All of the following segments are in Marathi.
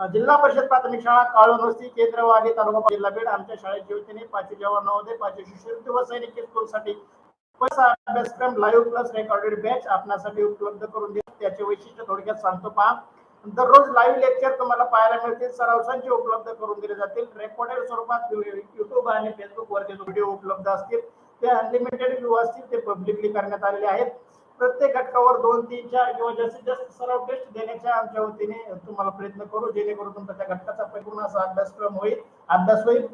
जिल्हा परिषद प्राथमिक शाळा काळून वस्ती केंद्रवाडी तालुका जिल्हा बीड आमच्या शाळेच्या वतीने पाचशे जवान नवोदय पाचशे शिष्यवृत्ती व सैनिक स्कूलसाठी अभ्यासक्रम लाईव्ह प्लस रेकॉर्डेड बॅच आपणासाठी उपलब्ध करून देत त्याचे वैशिष्ट्य थोडक्यात सांगतो पहा. दररोज लाईव्ह लेक्चर तुम्हाला पाहायला मिळतील. सरावसांचे उपलब्ध करून दिले जातील. रेकॉर्डेड स्वरूपात युट्यूब आणि फेसबुक वरचे व्हिडिओ उपलब्ध असतील. ते अनलिमिटेड व्ह्यू असतील. ते पब्लिकली करण्यात आलेले आहेत. प्रत्येक घटकावर दोन तीन चार किंवा जास्तीत जास्त सराव टेस्ट देण्याच्या आमच्या वतीने तुम्हाला प्रयत्न करू जेणेकरून तुमचा त्या घटकाचा परिपूर्ण असा अभ्यासक्रम होईल अभ्यास होईल.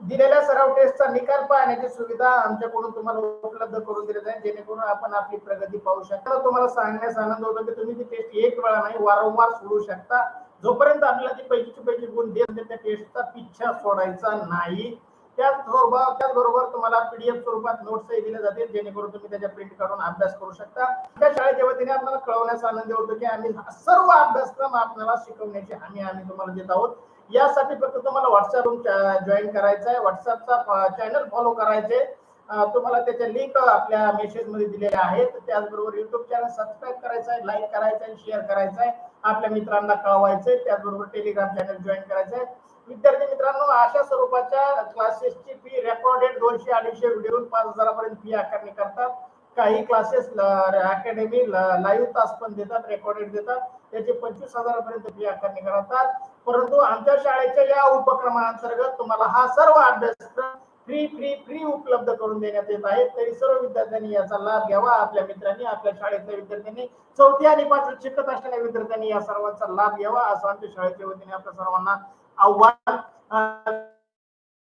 दिलेल्या सराव टेस्टचा निकाल पाहण्याची सुविधा आमच्याकडून तुम्हाला उपलब्ध करून दिली जाईल जेणेकरून आपण आपली प्रगती पाहू शकता. तुम्हाला सांगण्यास आनंद होतो की तुम्ही ती टेस्ट एक वेळा नाही वारंवार सोडू शकता. जोपर्यंत आपल्याला ती पैकीची पैकी गुण देत त्या टेस्टचा पिच्छा सोडायचा नाही. त्याचबरोबर हो, त्याचबरोबर तुम्हाला पीडीएफ स्वरूपात नोट्सही दिले जातील जेणेकरून तुम्ही त्याच्या प्रिंट काढून अभ्यास करू शकता. त्या शाळेच्या वतीने आपल्याला कळवण्याचा आनंद होतो की आम्ही सर्व अभ्यासक्रम आपल्याला शिकवण्याची हमी आम्ही तुम्हाला देत आहोत. यासाठी फक्त तुम्हाला व्हॉट्सअप जॉईन करायचं आहे. व्हॉट्सअपचा चॅनल फॉलो करायचे. तुम्हाला त्याच्या लिंक आपल्या मेसेजमध्ये दिलेल्या आहेत. त्याचबरोबर युट्यूब चॅनल सबस्क्राईब करायचं आहे लाईक करायचं आहे शेअर करायचं आहे. आपल्या मित्रांना कळवायचंय त्याचबरोबर टेलिग्राम चॅनल जॉईन करायचं आहे. विद्यार्थी मित्रांनो अशा स्वरूपाच्या क्लासेसची फी रेकॉर्डेड दोनशे अडीचशे व्हिडिओ पाच हजारापर्यंत फी आकारणी करतात. काही क्लासेस अकॅडमी लाईव्ह तास पण देतात रेकॉर्डेड देतात. त्याचे पंचवीस हजारापर्यंत फी आकारणी करतात. परंतु आमच्या शाळेच्या या उपक्रमाअंतर्गत तुम्हाला हा सर्व अभ्यासक्रम फ्री फ्री फ्री उपलब्ध करून देण्यात येत आहे तरी सर्व विद्यार्थ्यांनी याचा लाभ घ्यावा. आपल्या मित्रांनी आपल्या शाळेतल्या विद्यार्थ्यांनी चौथी आणि पाचवी शिकत असणाऱ्या विद्यार्थ्यांनी या सर्वांचा लाभ घ्यावा असं आमच्या शाळेच्या वतीने आपल्या सर्वांना आव्हान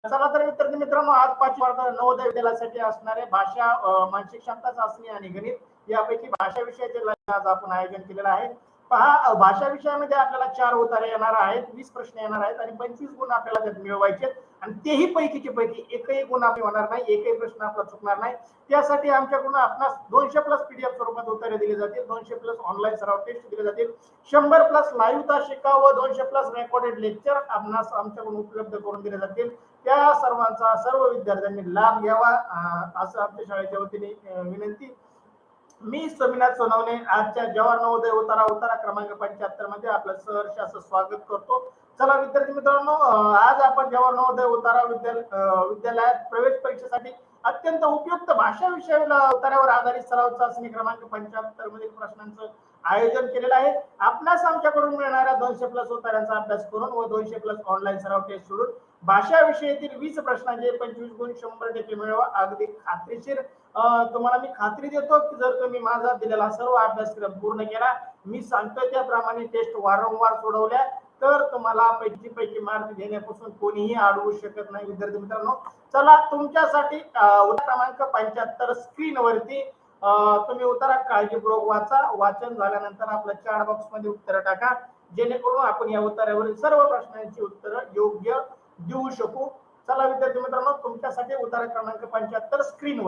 चला तर विद्यार्थी मित्रांनो आज पाचवी वर्ग नवोदय विद्यालयासाठी असणारे भाषा मानसिक क्षमता चाचणी आणि गणित यापैकी भाषा विषयाचे आज आपण आयोजन केलेलं आहे. पहा भाषा विषयामध्ये आपल्याला चार उतारे येणार आहेत वीस प्रश्न येणार आहेत आणि पंचवीस गुण आपल्याला त्यात मिळवायचे आणि तेही पैकीचे पैकी एकही गुण आपले होणार नाही एकही प्रश्न आपला चुकणार नाही. त्यासाठी आमच्याकडून आपणास दोनशे प्लस पीडीएफ स्वरूपात उत्तरे दिले जातील दोनशे प्लस ऑनलाईन सराव टेस्ट दिले जातील. शंभर प्लस लाईव्ह तास व दोनशे प्लस रेकॉर्डेड लेक्चर आपणास आमच्याकडून उपलब्ध करून दिले जातील. त्या सर्वांचा सर्व विद्यार्थ्यांनी लाभ घ्यावा असं आमच्या शाळेच्या वतीने विनंती. मी समीनाथ सोनवणे आजच्या जवाहर नवोदय उतारा उतारा क्रमांक पंच्याहत्तरमध्ये आपलं सहर्ष असं स्वागत करतो. चला विद्यार्थी मित्रांनो आज आपण जवाहर नवोदय उतारा विद्यालयात प्रवेश परीक्षेसाठी अत्यंत उपयुक्त भाषा विषयाला उतार्यावर आधारित सराव चाचणी क्रमांक पंच्याहत्तर मधील प्रश्नांचं आयोजन केलेलं आहे. आपणास आमच्याकडून मिळणाऱ्या दोनशे प्लस उतार्यांचा अभ्यास करून व दोनशे प्लस ऑनलाईन सराव टेस्ट सोडून भाषा विषयातील वीस प्रश्नांचे पंचवीस गुण शंभर टक्के मिळवा. अगदी खात्रीशीर तुम्हाला मी खात्री देतो की जर तुम्ही माझा दिलेला सर्व अभ्यासक्रम पूर्ण केला मी सांगतो त्याप्रमाणे टेस्ट वारंवार सोडवल्या तर तुम्हाला पैकी पैकी मार्क घेण्यापासून कोणीही अडवू शकत नाही. विद्यार्थी मित्रांनो चला तुमच्यासाठी क्रमांक पंच्याहत्तर स्क्रीन वरती तुम्ही उतारा काळजीपूर्वक वाचा. वाचन झाल्यानंतर आपल्या चार बॉक्समध्ये उत्तर टाका. जेणेकरून आपण या उत्तरावरील सर्व प्रश्नांची उत्तरं योग्य देऊ शकू. चला विद्यार्थी मित्रांनो तुमच्यासाठी उतारा क्रमांक पंच्याहत्तर स्क्रीन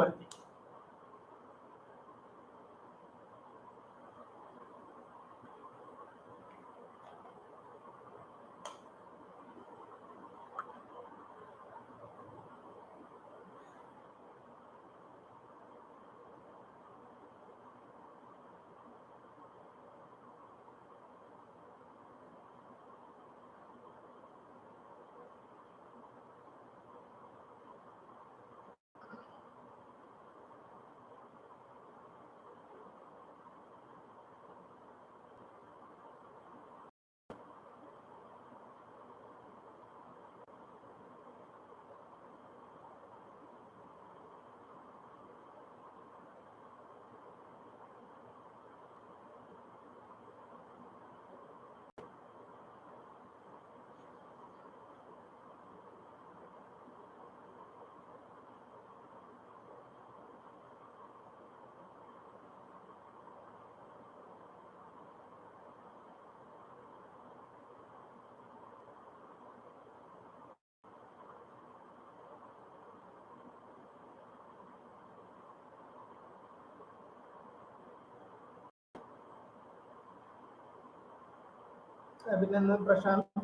अभिनंदन प्रशांत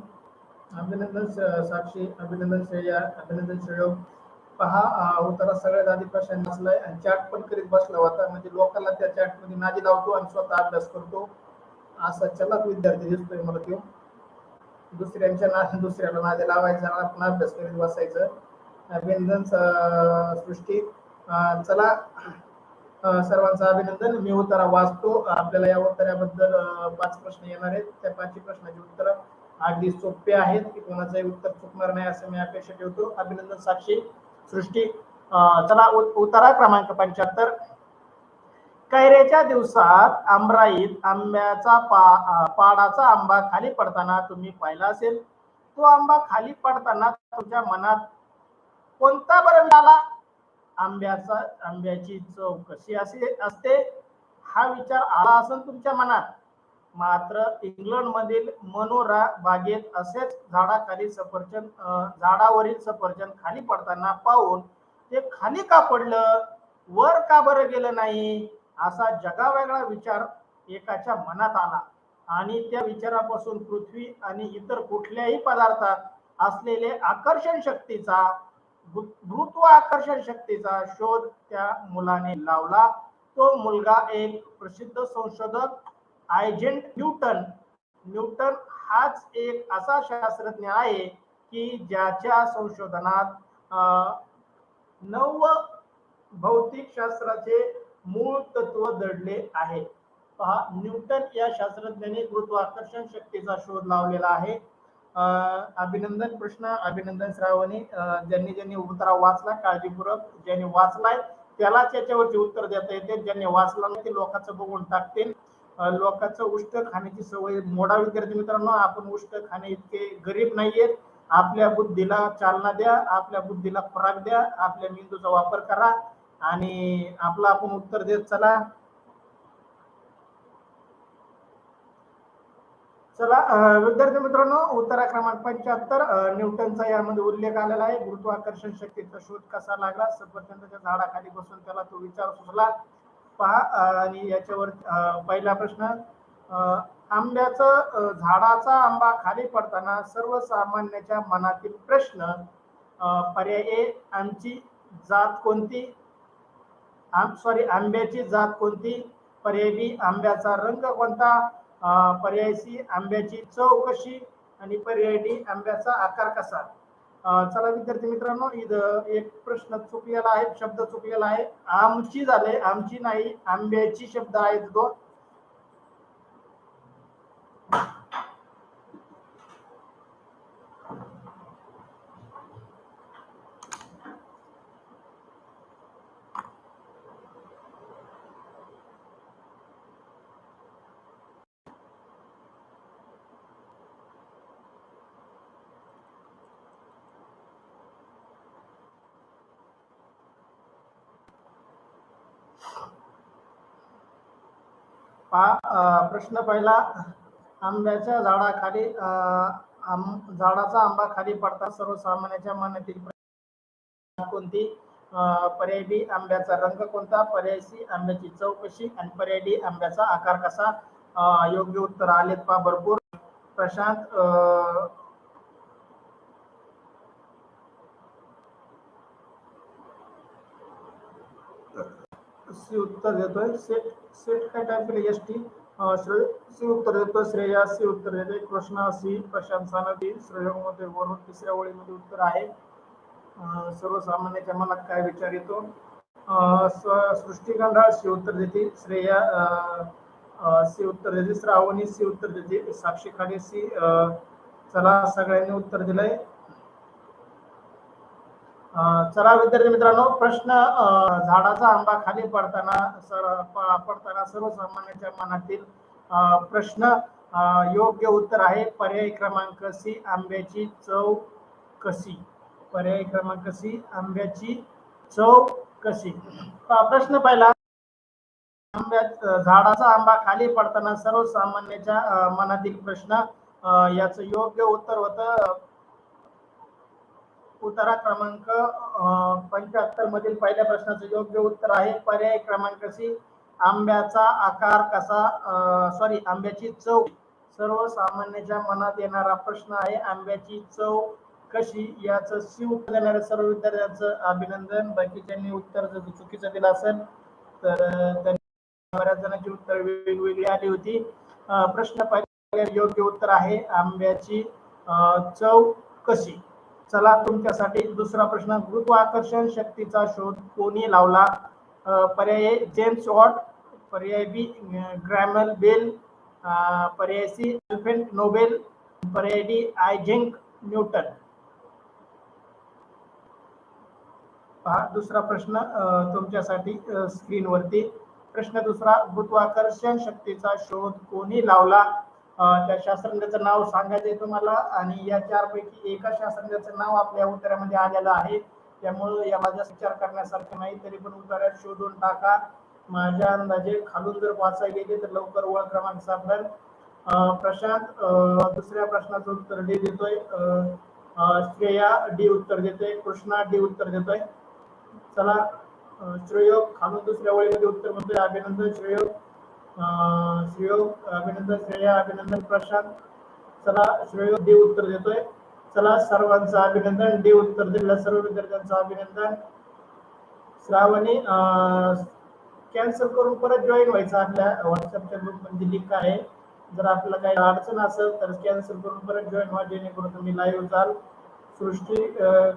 अभिनंदन साक्षी अभिनंदन श्रेया अभिनंदन श्रेय पहा अं, सगळ्यात आधी प्रशांत बसलाय आणि चॅट पण करीत बसला होता म्हणजे लोकांना त्या चॅटमध्ये नादी लावतो आणि स्वतः अभ्यास करतो असा चलाक विद्यार्थी दिसतोय मला तो दुसऱ्यांच्या ना दुसऱ्याला नादे लावायचं आपण अभ्यास करीत बसायचं अभिनंदन सृष्टी चला सर्वांचं अभिनंदन. मी उतारा वाचतो. आपल्याला या उत्तराबद्दल पाच प्रश्न येणार आहेत. त्या पाचही प्रश्नाची उत्तर अगदी सोपे आहेत की कोणाचंही उत्तर चुकणार नाही असं मी अपेक्षा ठेवतो. अभिनंदन साक्षी. सृष्टी चला उतारा क्रमांक पंच्याहत्तर. कैरेच्या दिवसात आमराईत आंब्याचा पा पाडाचा आंबा खाली पडताना तुम्ही पाहिला असेल. तो आंबा खाली पडताना तुमच्या मनात कोणता बरं मिळाला आंब्याचा आंब्याची चव कशी असे असते? हा विचार आला असेल तुमच्या मनात. मात्र इंग्लंड मधील मनोरा बागेत असेच झाडाखाली सफरचंद झाडावरील सफरचंद खाली पडताना पाहून ते खाली का पडलं? वर का बरं गेलं नाही? असा जगावेगळा विचार एकाच्या मनात आला. आणि त्या विचारापासून पृथ्वी आणि इतर कुठल्याही पदार्थात असलेले आकर्षण शक्तीचा गुरुत्व आकर्षण शक्तीचा शोध त्या मुलाने लावला. तो मुलगा एक प्रसिद्ध संशोधक आयजेंट न्यूटन. न्यूटन हाच एक असा शास्त्रज्ञ आहे की ज्याच्या संशोधनात नव भौतिक शास्त्राचे मूळ तत्व दडले आहे. पहा न्यूटन या शास्त्रज्ञाने गुरुत्वाकर्षण शक्तीचा शोध लावलेला आहे. अभिनंदन कृष्णा अभिनंदन श्रावणी ज्यांनी ज्यांनी उत्तरा वाचला काळजीपूर्वक ज्यांनी वाचलाय त्यालाच याच्यावरती उत्तर देता येते. ज्यांनी वाचला नाही ते लोकांचं बघून टाकतील. लोकांचं उष्ट खाण्याची सवय मोडा विद्यार्थी मित्रांनो आपण उष्ट खाणे इतके गरीब नाहीयेत. आपल्या बुद्धीला चालना द्या आपल्या बुद्धीला खुराक द्या आपल्या मेंदूचा वापर करा आणि आपलं आपण उत्तर देत चला. चला विद्यार्थी मित्रांनो उत्तरा क्रमांक पंच्याहत्तर न्यूटनचा यामध्ये उल्लेख आलेला आहे. गुरुत्वाकर्षण शक्तीचा शोध कसा लागला? सफरचंदाच्या झाडाखाली बसून त्याला तो विचार सुचला. पहा आणि याच्यावर पहिला प्रश्न आंब्याचं झाडाचा आंबा खाली पडताना सर्वसामान्याच्या मनातील प्रश्न पर्याय ए आमची जात कोणती? आम सॉरी आंब्याची जात कोणती? पर्याय बी आंब्याचा रंग कोणता? पर्याय सी आंब्याची चव कशी आणि पर्याय डी आंब्याचा आकार कसा? चला विद्यार्थी मित्रांनो इथं एक प्रश्न चुकलेला आहे शब्द चुकलेला आहे. आमची झाले आमची नाही आंब्याची शब्द आहेत दोन. प्रश्न पहिला आंब्याच्या झाडाखाली आम- झाडाचा आंबा खाली पडता सर्वसामान्याच्या मनातील कोणती? पर्याय बी आंब्याचा रंग कोणता? पर्याय सी आंब्याची चव कशी? आणि पर्याय डी आंब्याचा आकार कसा? योग्य उत्तर आलेत पा भरपूर. प्रशांत सी उत्तर देतोय. सेट सेट काय टाइप केले एस टी? सी उत्तर देतोय. श्रेया सी उत्तर देते. कृष्णा सी प्रशांत सानदी श्रेयोमध्ये वरून तिसऱ्या ओळीमध्ये उत्तर आहे. अं, सर्वसामान्याच्या मनात काय विचार येतो? अं, सृष्टी गंधाळ सी उत्तर देते. श्रेया सी उत्तर देते. श्रावणी सी उत्तर देते. साक्षी खाडे सी चला सगळ्यांनी उत्तर दिलंय. चला विद्यार्थी मित्रांनो प्रश्न झाडाचा आंबा खाली पडताना सर- पडताना सर्वसामान्यांच्या मनातील प्रश्न योग्य उत्तर आहे. पर्याय क्रमांक सी आंब्याची चव कशी? पर्याय क्रमांक सी आंब्याची चव कशी? प्रश्न पहिला. आंब्या झाडाचा आंबा खाली पडताना सर्वसामान्याच्या मनातील प्रश्न याचं योग्य उत्तर होतं. उत्तरा क्रमांक पंच्याहत्तर मधील पहिल्या प्रश्नाचं योग्य उत्तर आहे. पर्याय क्रमांक सी आंब्याचा आकार कसा सॉरी आंब्याची चव. सर्वसामान्याच्या मनात येणारा प्रश्न आहे आंब्याची चव कशी याचं सी उत्तर देणाऱ्या सर्व विद्यार्थ्यांचं अभिनंदन. बाकीच्यांनी उत्तर जर चुकीचं दिलं असेल तर बऱ्याच जणांची उत्तर वेगवेगळी आली होती. प्रश्न पहिल्या योग्य उत्तर आहे आंब्याची चव कशी? चला तुमच्यासाठी दुसरा प्रश्न. गुरुत्वाकर्षण शक्तीचा शोध कोणी लावला? पर्याय जेम्स वॉट. पर्याय बी ग्रॅमल बेल. पर्याय सी अल्फ्रेड नोबेल. पर्याय डी आयझेंक न्यूटन. पहा दुसरा प्रश्न तुमच्यासाठी स्क्रीनवरती. प्रश्न दुसरा गुरुत्वाकर्षण शक्तीचा शोध कोणी लावला? त्या शास्त्रज्ञाचं नाव सांगायचंय तुम्हाला आणि या चार पैकी एका शास्त्रज्ञाचं नाव आपल्या उत्तरामध्ये आलेलं आहे. त्यामुळं या माझ्या विचार करण्यासारखं नाही तरी पण उत्तरात शोधून टाका. माझ्या अंदाजे खालून जर वाचायला गेले तर लवकर ओळख क्रमांक सापडेल प्रशांत दुसऱ्या प्रश्नाचं उत्तर डी देतोय. श्रेया डी उत्तर देतोय. कृष्णा डी उत्तर देतोय. चला श्रेयोग खालून दुसऱ्या वळीमध्ये उत्तर म्हणतोय. अभिनंदन श्रेयोग श्रेयोग अभिनंदन श्रेया अभिनंदन प्रशांत. चला श्रेयोग डी उत्तर देतोय. चला सर्वांचं अभिनंदन. डी उत्तर दिलेल्या सर्व विद्यार्थ्यांचं अभिनंदन. श्रावणी कॅन्सल करून परत जॉईन व्हायचं आपल्या व्हॉट्सअपच्या ग्रुपमध्ये लिंक आहे. जर आपल्याला काही अडचण असेल तर कॅन्सल करून परत जॉईन व्हा. जेणेकरून तुम्ही लाईव्ह जाल. सृष्टी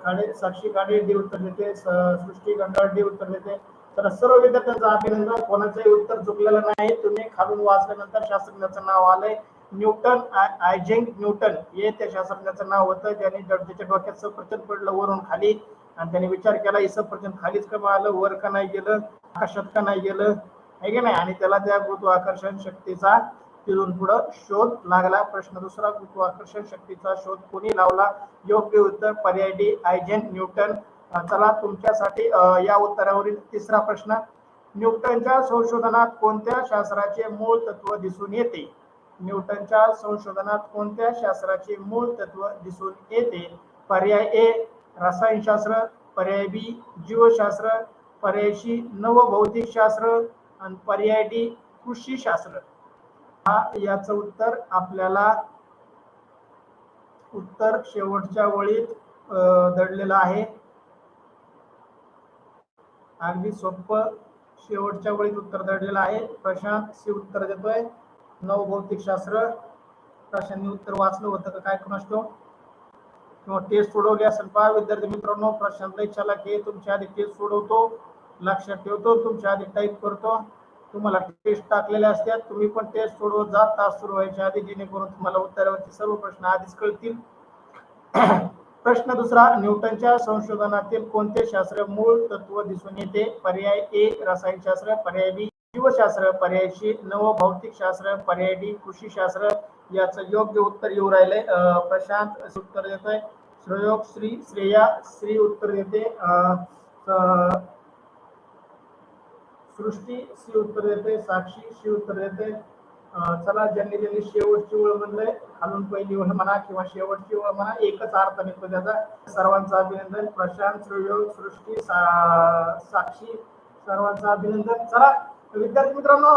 खाडे साक्षी खाडे डी उत्तर देते. सृष्टी गंगाळ डी उत्तर देते. तर सर्व विद्यार्थ्यांचं अभिनंदन. कोणाचंही उत्तर चुकलेलं नाही. तुम्ही खालून वाचल्यानंतर शास्त्रज्ञाचं नाव आलंय. न्यूटन आय- न्यूटन हे त्या शास्त्रज्ञाचं नाव होतं. ज्याने ज्याच्या डोक्यात सफरचंद पडलं वरून खाली. आणि त्याने विचार केला हे सफरचंद खालीच का आलं? वर का नाही गेलं? आकाशात का नाही गेलं? आहे की नाही? आणि त्याला त्या गुरुत्वाकर्षण शक्तीचा तिथून पुढे शोध लागला. प्रश्न दुसरा गुरुत्वाकर्षण शक्तीचा शोध कोणी लावला? योग्य उत्तर पर्याय डी आयझेन न्यूटन. चला तुमच्यासाठी या उत्तरावरील तिसरा प्रश्न. न्यूटनच्या संशोधनात कोणत्या शास्त्राचे मूळ तत्व दिसून येते? न्यूटनच्या संशोधनात कोणत्या शास्त्राचे मूळ तत्व दिसून येते? पर्याय ए रसायनशास्त्र. पर्याय बी जीवशास्त्र. पर्याय सी नवभौतिकशास्त्र. आणि पर्याय डी कृषीशास्त्र. हा याचं उत्तर आपल्याला उत्तर शेवटच्या वळीत दडलेलं आहे. अगदी सोपं शेवटच्या वेळीत उत्तर दडलेलं आहे. प्रशांत सी उत्तर देतोय. नवभौतिकशास्त्र प्रशांतनी उत्तर वाचलं होतं का? काय करू ठाऊक? किंवा टेस्ट सोडवली असेल पहा विद्यार्थी मित्रांनो. प्रशांत इच्छाला की तुमच्या आधी टेस्ट सोडवतो. लक्षात ठेवतो. तुमच्या आधी टाईप करतो. तुम्हाला टेस्ट टाकलेल्या असतात. तुम्ही पण टेस्ट सोडवत जा. तास सुरू व्हायच्या आधी जेणेकरून तुम्हाला उत्तरावरचे सर्व प्रश्न आधीच कळतील. प्रश्न दुसरा न्यूटनच्या संशोधनातील कोणते शास्त्र मूळ तत्व दिसून येते? पर्याय ए रसायनशास्त्र पर्याय बी जीवशास्त्र पर्याय सी नवभौतिकशास्त्र पर्याय डी कृषीशास्त्र याचं योग्य उत्तर येऊ राहिलंय प्रशांत उत्तर देतोय. श्रयोग श्री श्रेया श्री उत्तर देते. अं, अं, सृष्टी सी उत्तर देते. साक्षी श्री उत्तर देते. चला ज्यांनी ज्यांनी शेवटची ओळ म्हणलंय खालून पहिली ओळ म्हणा किंवा शेवटची ओळ म्हणा एकच अर्थ निघतो त्याचा. सर्वांचं अभिनंदन. प्रशांत सुयोग सृष्टी साक्षी सर्वांचं अभिनंदन. चला विद्यार्थी मित्रांनो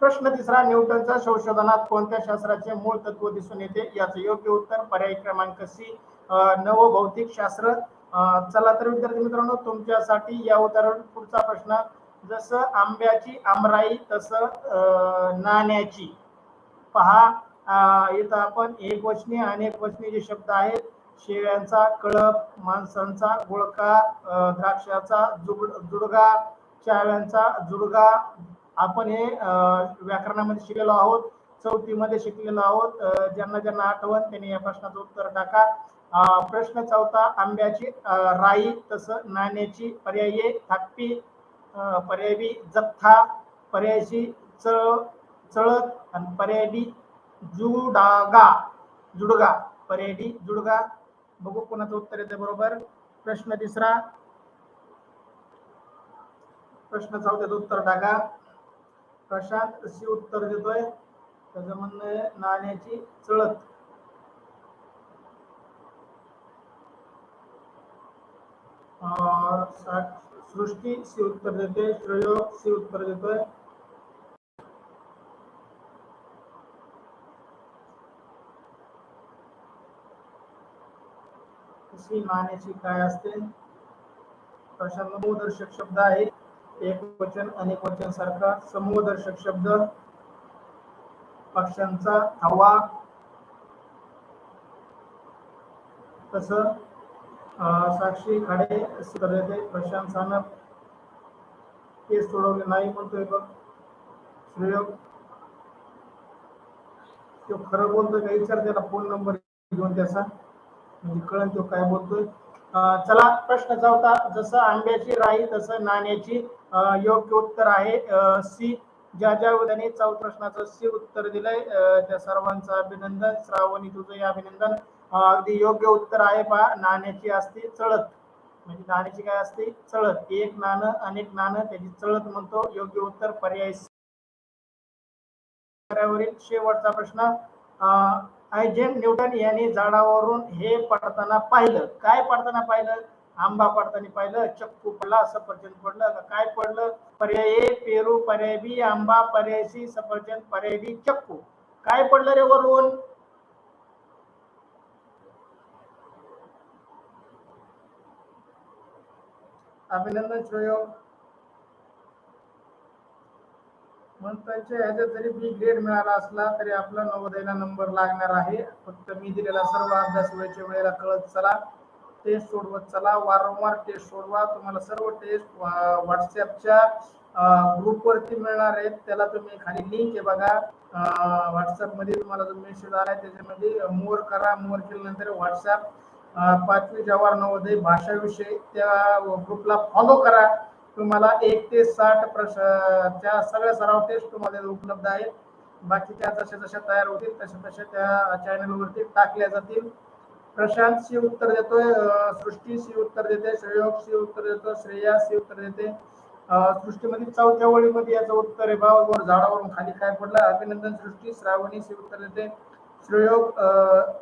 प्रश्न तिसरा न्यूटनच्या संशोधनात कोणत्या शास्त्राचे मूळ तत्व दिसून येते? याचं योग्य उत्तर पर्याय क्रमांक सी नवभौतिक शास्त्र. चला तर विद्यार्थी मित्रांनो तुमच्यासाठी या उत्तरावर पुढचा प्रश्न जसं आंब्याची आमराई तसं नाण्याची. पहा इथं आपण एक वचनी अनेक वचनी जे शब्द आहेत शेळ्यांचा कळप माणसांचा गुळका द्राक्षाचा जुड जुडगा चाव्यांचा जुडगा. आपण हे व्याकरणामध्ये शिकलेलो आहोत चौथीमध्ये शिकलेलो आहोत. ज्यांना ज्यांना आठवण त्यांनी या प्रश्नाचं उत्तर टाका. प्रश्न चौथा आंब्याची राई तसं नाण्याची पर्याये ए, थापी पर्यायी बी जथ्था पर्याय चळ चळत आणि पर्यायी जुडागा. जुडगा पर्यायी जुडगा. बघू कोणाचं उत्तर येते बरोबर. प्रश्न तिसरा. प्रश्न चौथ्याचं उत्तर टाका. प्रशांत सी उत्तर देतोय. त्याचं म्हणणं आहे नाण्याची चळत अं, सृष्टी सी उत्तर देते श्रेयोग सी उत्तर देतोय. मानेची काय असते? समूहदर्शक शब्द आहे एक वचन अनेक वचन सारखा समूहदर्शक शब्द. पक्ष्यांचा हवा तसं साक्षी खाडे उत्तर प्रशांत सानप. केस सोडवले नाही म्हणतोय बघ. श्रेयोग. तो खरं बोलतोय का विचार त्याला फोन नंबर घेऊन त्याचा. म्हणजे कळण तो काय बोलतोय. चला प्रश्न चौथा जसं आंब्याची राई तसं नाण्याची योग्य उत्तर आहे. सी ज्या ज्या त्यांनी चौथ प्रश्नाचं सी उत्तर दिलंय त्या सर्वांचं अभिनंदन. श्रावणी तुझं अभिनंदन. अगदी योग्य उत्तर आहे पहा नाण्याची असते चळत. म्हणजे नाण्याची काय असते? चळत. एक नाणं अनेक नाणं त्याची चळत म्हणतो. योग्य उत्तर पर्याय शेवटचा प्रश्न आयजेन न्यूटन यांनी झाडावरून हे पडताना पाहिलं. काय पडताना पाहिलं? आंबा पडताना पाहिलं. चक्कू पडला सफरचंद पडलं. का काय पडलं? पर्याय ए पेरू पर्याय बी आंबा पर्याय सी सफरचंद पर्याय डी चक्कू. काय पडलं रे वरून? अभिनंदन श्रेयोग मंथनच्या ह्याच्यात जरी बी ग्रेड मिळाला असला तरी आपला नवोदयला नंबर लागणार आहे. फक्त मी दिलेला सर्व अभ्यास वेळेच्या वेळेला कळत चला टेस्ट सोडवत चला वारंवार टेस्ट सोडवा. तुम्हाला सर्व टेस्ट व्हॉट्सअपच्या ग्रुपवरती मिळणार आहेत. त्याला तुम्ही खाली लिंक आहे बघा. व्हॉट्सअपमध्ये तुम्हाला जो मेसेज आहे त्याच्यामध्ये मोर करा. मोर केल्यानंतर व्हॉट्सअप. पाचवी जवाहर नवोदय भाषा विषय त्या ग्रुपला फॉलो करा. तुम्हाला एक ते साठ प्रश त्या सगळ्या सराव टेस्ट तुम्हाला उपलब्ध आहेत. बाकीच्या जशा जशा तयार होतील तशा तशा त्या चॅनलवरती टाकल्या जातील. प्रशांत सी उत्तर देतोय सृष्टी सी उत्तर देते श्रेयोग सी उत्तर देतो श्रेया सी उत्तर देते. सृष्टीमध्ये चौथ्या ओळीमध्ये याचं उत्तर आहे बाबा झाडावरून खाली काय पडलं. अभिनंदन सृष्टी श्रावणी सी उत्तर देते. श्रेयोग अं,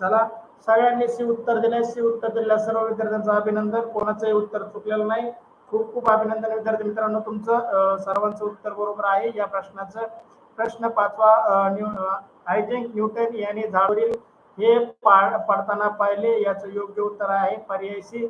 चला सगळ्यांनी सी उत्तर दिले सी उत्तर दिलेल्या सर्व विद्यार्थ्यांचं अभिनंदन. कोणाचंही उत्तर चुकलेलं नाही. खूप खूप अभिनंदन विद्यार्थी मित्रांनो. तुमचं सर्वांचं उत्तर बरोबर आहे. या प्रश्नाचं प्रश्न पाचवा अं, न्यूटन यांनी झाडवरील हे पडताना पाहिले. याचं योग्य उत्तर आहे. पर्याय सी.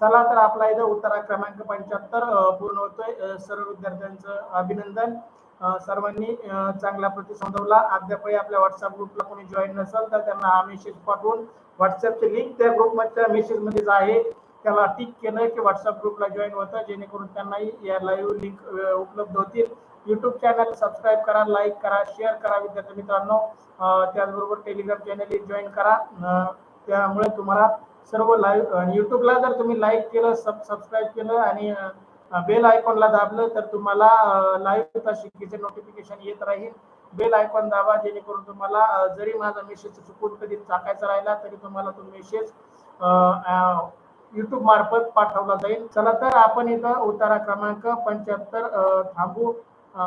चला तर आपला इथं उत्तरा क्रमांक पंच्याहत्तर पूर्ण होतोय. सर्व विद्यार्थ्यांचं अभिनंदन. सर्वांनी चांगला प्रतिसंधवला अद्यापही आपल्या व्हॉट्सअप ग्रुपला कोणी जॉईन नसेल तर त्यांना हा मेसेज पाठवून व्हॉट्सअपची लिंक त्या ग्रुपमध्ये मेसेजमध्येच आहे त्याला टिक केलं की व्हॉट्सअप ग्रुपला जॉईन होतं. जेणेकरून त्यांनाही या लाईव्ह लिंक उपलब्ध होतील. युट्यूब चॅनल सबस्क्राईब करा लाईक करा शेअर करा विद्यार्थी मित्रांनो. त्याचबरोबर टेलिग्राम चॅनल जॉईन करा. त्यामुळे तुम्हाला सर्व लाईव्ह युट्यूबला जर तुम्ही लाईक केलं सब सबस्क्राईब केलं आणि बेल आयकॉनला दाबलं तर तुम्हाला लाईव्ह शिकेचे नोटिफिकेशन येत राहील. बेल आयकॉन दाबा जेणेकरून तुम्हाला जरी माझा मेसेज चुकून कधी टाकायचा राहिला तरी तुम्हाला तो मेसेज युट्यूब मार्फत पाठवला जाईल. चला तर आपण इथं उतारा क्रमांक पंच्याहत्तर थांबू.